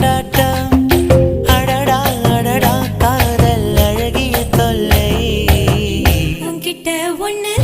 கொண்டாட்டம். ஒன்னு